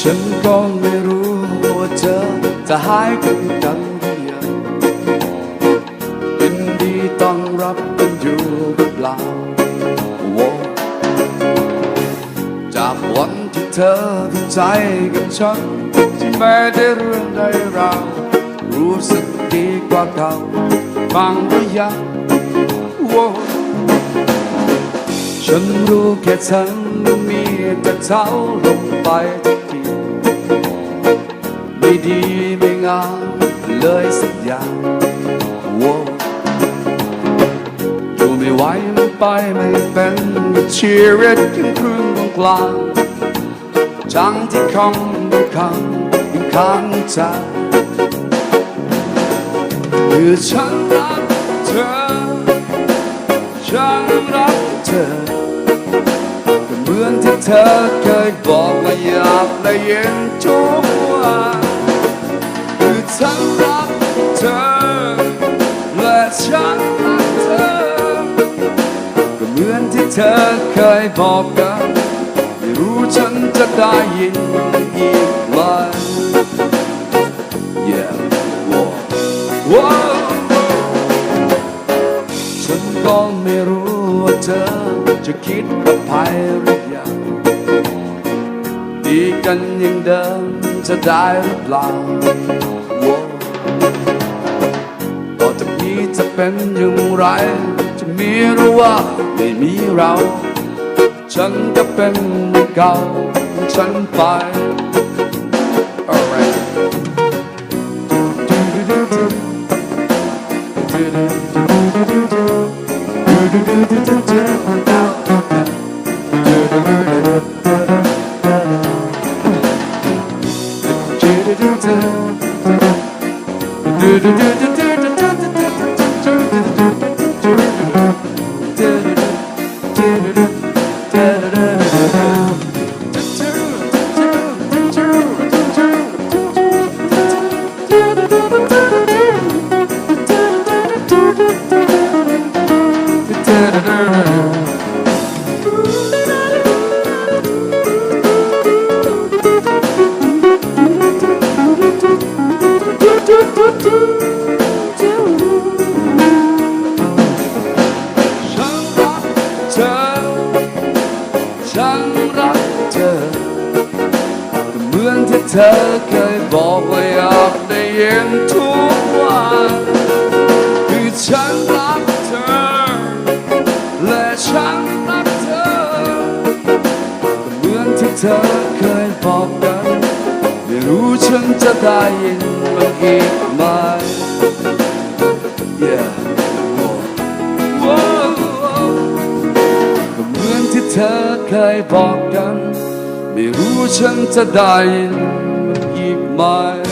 ฉันก็ไม่รู้ว่าเธอจะหายไปกันหรืยังเป็นดีต้องรับกันอยู่หรือเปล่าจากวันที่เธอเข้าใจกับฉันที่ไม่ได้เรื่องใดเรารู้สึกดีกว่าเก่าบางหรือยัง ฉันรู้แค่ฉันมีแต่เท้าลงไปทุกทีไม่ดีไม่งามเลยสักอย่างโว้อยู่ไม่ไหวมันไปไม่เป็นกับชีวิตครึ่งครึ่งกลางจังที่คำไม่คำยังค้างใจคือฉันรักเธอ ฉันรักเธอก็เหมือนที่เธอเคยบอกว่าอยากได้ยินทุกวันคือฉันรักเธอและฉันรักเธอก็เหมือนที่เธอเคยบอกกันไม่รู้ฉันจะได้ยินอีกไหม Yeah, whoa, whoa. ก็ไม่รู้ว่าเธอจะคิดกับภัยหรือยังดีกันอย่างเดิมจะได้หรือเปล่าต่อจากนี้จะเป็นอย่างไร จะมีหรือว่าไม่มีเรา ฉันก็เป็นเหมือนเก่าฉันไป Alright. ฉัน เธอเคยบอกว่าอยากได้ยินทุกวันคือฉันรักเธอ และฉันรักเธอก็เหมือนที่เธอเคยบอกกัน ไม่รู้ฉันจะได้ยินมันอีกไหม Yeah. Whoa. Whoa. ก็เหมือนที่เธอเคยบอกกัน ไม่รู้ฉันจะได้ยิน by